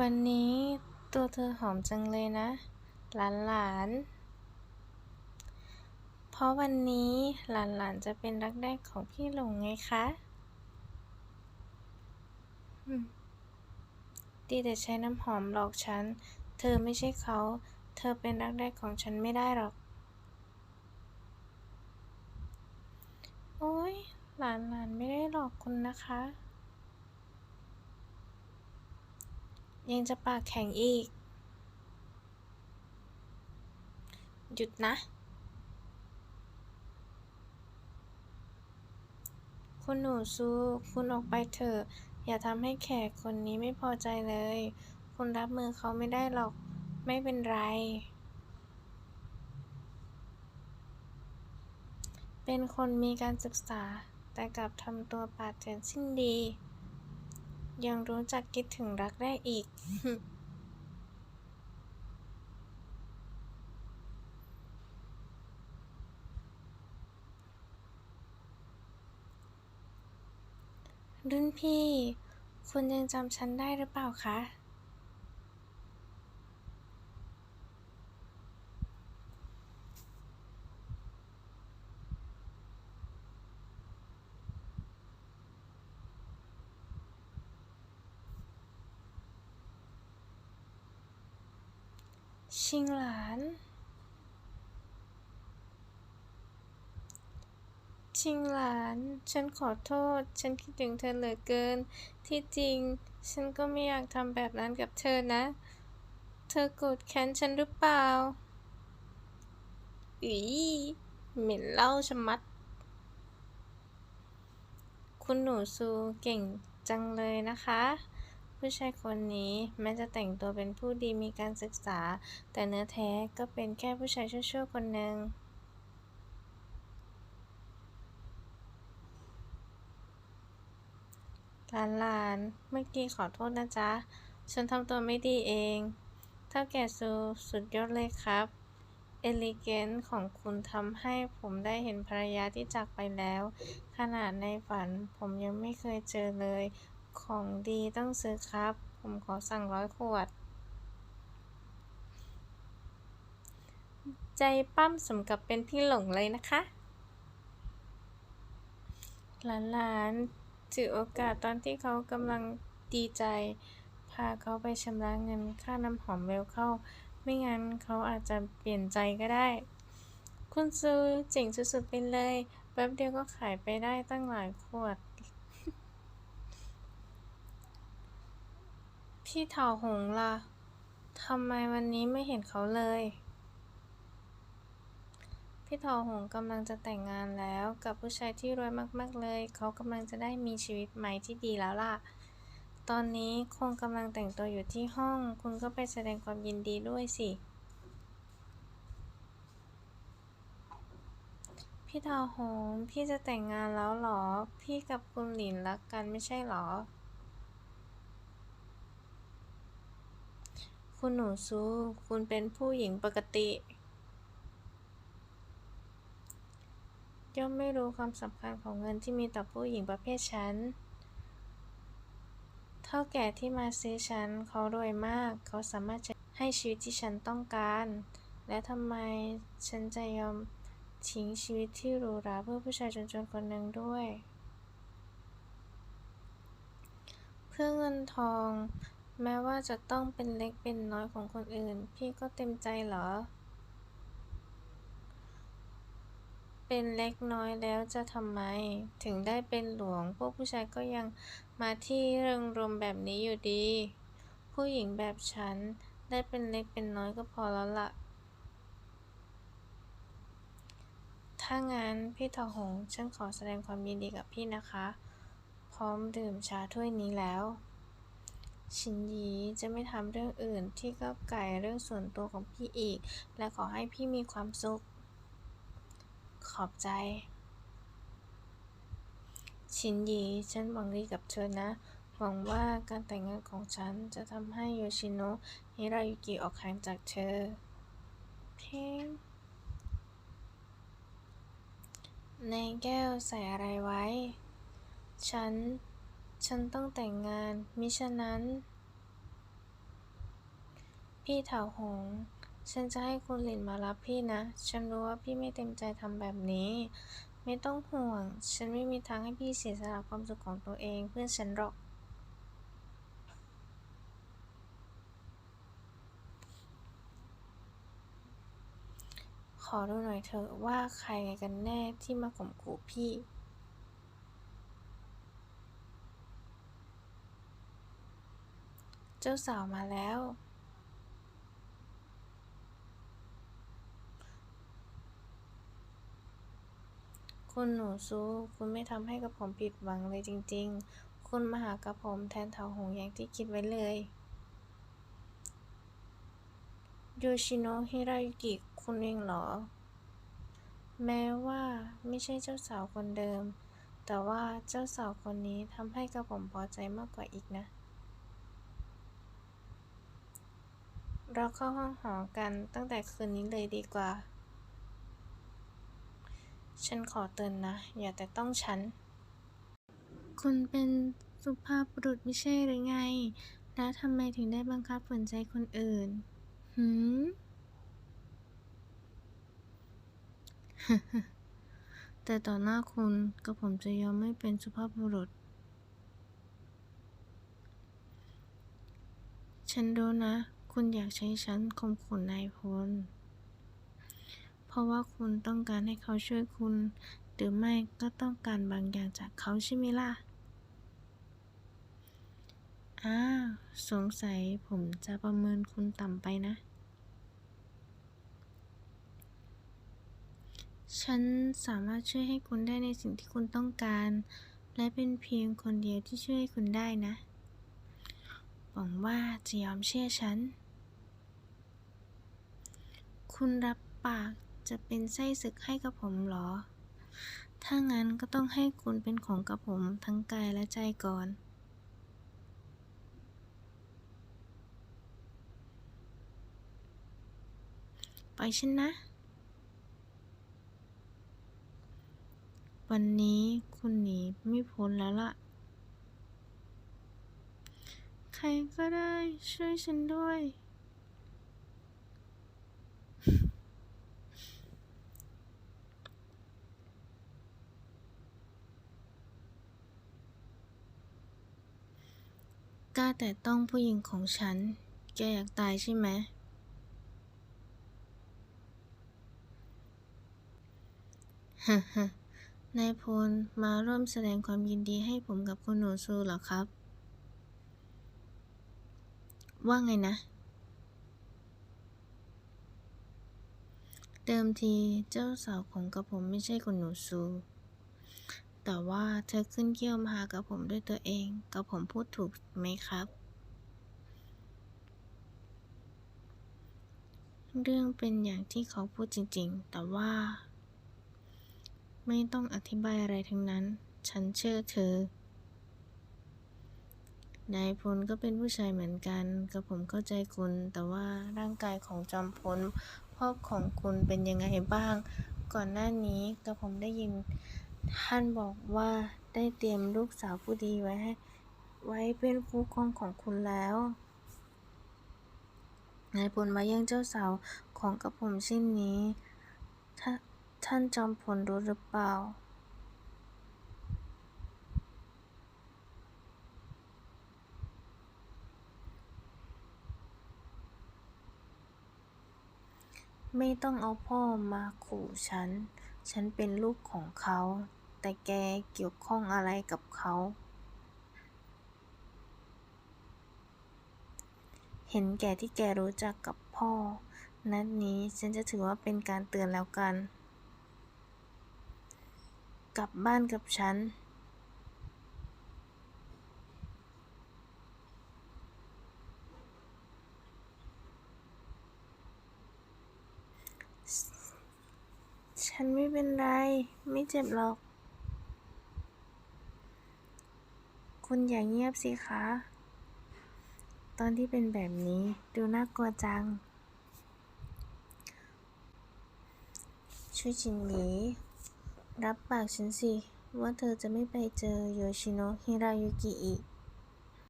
วันนี้ตัวเธอหอมจังเลยนะ หลานหลานเพราะวันนี้หลานหลานจะเป็นรักแรกของพี่หลงไงคะดีแต่ใช้น้ำหอมหลอกฉัน เธอไม่ใช่เขา เธอเป็นรักแรกของฉันไม่ได้หรอก โอ๊ยหลานหลานไม่ได้หลอกคุณนะคะ ยังจะปากแข็งอีก หยุดนะ คุณหนูซูคุณออกไปเถอะ อย่าทำให้แขกคนนี้ไม่พอใจเลย คุณรับมือเขาไม่ได้หรอก ไม่เป็นไร เป็นคนมีการศึกษาแต่กลับทำตัวปาดเถื่อนสิ้นดี ยังรู้จักคิดถึงรักได้อีกรุ่นพี่ คุณยังจำฉันได้หรือเปล่าคะ ชิงหลาน ชิงหลาน ฉันขอโทษ ฉันคิดถึงเธอเหลือเกิน ที่จริง ฉันก็ไม่อยากทำแบบนั้นกับเธอนะ เธอโกรธแค้นฉันหรือเปล่าอีเหม็นเล้าชะมัด คุณหนูซูเก่งจังเลยนะคะ ผู้ชายคนนี้แม้จะแต่งตัวเป็นผู้ดีมีการศึกษา แต่เนื้อแท้ก็เป็นแค่ผู้ชายชั่วๆคนหนึ่งหลานเมื่อกี้ขอโทษนะจ๊ะ ฉันทำตัวไม่ดีเอง เท่าแก่ซูสุดยอดเลยครับ เอลิเกนของคุณทำให้ผมได้เห็นภรรยาที่จากไปแล้ว ขนาดในฝันผมยังไม่เคยเจอเลย ของดีต้องซื้อครับ ผมขอสั่งร้อยขวด ใจปั้มสมกับเป็นพี่หลงเลยนะคะ หลานๆถือโอกาสตอนที่เขากำลังดีใจ พาเขาไปชำระเงินค่าน้ำหอมเร็วเข้า ไม่งั้นเขาอาจจะเปลี่ยนใจก็ได้ คุณซูเจ๋งสุดๆไปเลยแป๊บเดียวก็ขายไปได้ตั้งหลายขวด พี่เถาหงล่ะ ทำไมวันนี้ไม่เห็นเขาเลย พี่ทอหงกำลังจะแต่งงานแล้ว กับผู้ชายที่รวยมาก ๆ เลย เขากำลังจะได้มีชีวิตใหม่ที่ดีแล้วล่ะ ตอนนี้คงกำลังแต่งตัวอยู่ที่ห้อง คุณก็ไปแสดงความยินดีด้วยสิ พี่ทอหง พี่จะแต่งงานแล้วเหรอ พี่กับคุณหลินรักกันไม่ใช่เหรอ คุณหนูซู คุณเป็นผู้หญิงปกติ ย่อมไม่รู้ความสำคัญของเงินที่มีต่อผู้หญิงประเภทฉัน เท่าแก่ที่มาซื้อฉันเขารวยมาก เขาสามารถให้ชีวิตที่ฉันต้องการ และทำไมฉันจะยอมทิ้งชีวิตที่หรูหราเพื่อผู้ชายจนๆคนหนึ่งด้วย เพื่อเงินทอง แม้ว่าจะต้องเป็นเล็กเป็นน้อยของคนอื่น พี่ก็เต็มใจเหรอ เป็นเล็กน้อยแล้วจะทำไม ถึงได้เป็นหลวง พวกผู้ชายก็ยังมาที่เริงรมแบบนี้อยู่ดี ผู้หญิงแบบฉันได้เป็นเล็กเป็นน้อยก็พอแล้วล่ะ ถ้างั้นพี่ทอหง ฉันขอแสดงความยินดีกับพี่นะคะ พร้อมดื่มชาถ้วยนี้แล้ว ชินยีจะไม่ทำเรื่องอื่นที่ก้าวไก่เรื่องส่วนตัวของพี่อีก และขอให้พี่มีความสุข ขอบใจ ชินยีฉันหวังดีกับเธอนะ หวังว่าการแต่งงานของฉันจะทำให้โยชิโนะฮิรายุกิออกห่างจากเธอ เพลงในแก้วใส่อะไรไว้ ฉัน ฉันต้องแต่งงาน มิฉะนั้น พี่เถาหง ฉันจะให้คุณหลินมารับพี่นะ ฉันรู้ว่าพี่ไม่เต็มใจทำแบบนี้ ไม่ต้องห่วง ฉันไม่มีทางให้พี่เสียสละความสุขของตัวเองเพื่อฉันหรอก ขอดูหน่อยเถอะว่าใครกันแน่ที่มาข่มขู่พี่ จ้าสาวมาแล้ว คุณหนูซู คุณไม่ทำให้กับผมผิดหวังเลยจริง ๆ คุณมาหากับผมแทนเถาหงอย่างที่คิดไว้เลยโยชิโนะฮิรายุกิคุณเองเหรอ แม้ว่าไม่ใช่เจ้าสาวคนเดิม แต่ว่าเจ้าสาวคนนี้ทำให้กับผมพอใจมากกว่าอีกนะ เราเข้าห้องหอกันตั้งแต่คืนนี้เลยดีกว่า ฉันขอเตือนนะ อย่าแต่ต้องฉัน คุณเป็นสุภาพบุรุษไม่ใช่หรือไง แล้วทำไมถึงได้บังคับฝืนใจคนอื่น หืมแต่ต่อหน้าคุณกับผมจะยอมไม่เป็นสุภาพบุรุษ ฉันรู้นะ คุณอยากใช้ฉันข่มขู่นายพล เพราะว่าคุณต้องการให้เขาช่วยคุณ หรือไม่ก็ต้องการบางอย่างจากเขาใช่ไหมล่ะ อ้าว สงสัยผมจะประเมินคุณต่ำไปนะ ฉันสามารถช่วยให้คุณได้ในสิ่งที่คุณต้องการ และเป็นเพียงคนเดียวที่ช่วยให้คุณได้นะหวังว่าจะยอมเชื่อฉัน คุณรับปากจะเป็นไส้ศึกให้กับผมเหรอ ถ้างั้นก็ต้องให้คุณเป็นของกับผมทั้งกายและใจก่อนปล่อยฉันนะ วันนี้คุณหนีไม่พ้นแล้วล่ะ ใครก็ได้ช่วยฉันด้วย กล้าแต่ต้องผู้หญิงของฉัน แกอยากตายใช่ไหมฮะฮะนายพลมาร่วมแสดงความยินดีให้ผมกับคุณหนูซูเหรอครับ ว่าไงนะ เดิมทีเจ้าสาวของกับผมไม่ใช่คุณหนูซู แต่ว่าเธอขึ้นเกี่ยวมาหากับผมด้วยตัวเอง กับผมพูดถูกไหมครับ เรื่องเป็นอย่างที่เขาพูดจริงๆ แต่ว่า ไม่ต้องอธิบายอะไรทั้งนั้น ฉันเชื่อเธอนายพลก็เป็นผู้ชายเหมือนกัน กับผมเข้าใจคุณ แต่ว่าร่างกายของจอมพลพ่อของคุณเป็นยังไงบ้าง ก่อนหน้านี้กับผมได้ยิน ท่านบอกว่าได้เตรียมลูกสาวผู้ดีไว้ให้ไว้เป็นคู่ครองของคุณแล้วนายพลมาแย่งเจ้าสาวของกับผมเช่นนี้ถ้าท่านจอมพลรู้หรือเปล่า ไม่ต้องเอาพ่อมาขู่ฉัน ฉันเป็นลูกของเขา แต่แกเกี่ยวข้องอะไรกับเขา เห็นแก่ที่แกรู้จักกับพ่อ นัดนี้ฉันจะถือว่าเป็นการเตือนแล้วกัน กลับบ้านกับฉัน ฉันไม่เป็นไร ไม่เจ็บหรอก คุณอย่าเงียบสิคะ ตอนที่เป็นแบบนี้ดูน่ากลัวจัง ช่วยชินหลีรับปากฉันสิ ว่าเธอจะไม่ไปเจอโยชิโนะฮิรายุกิอีก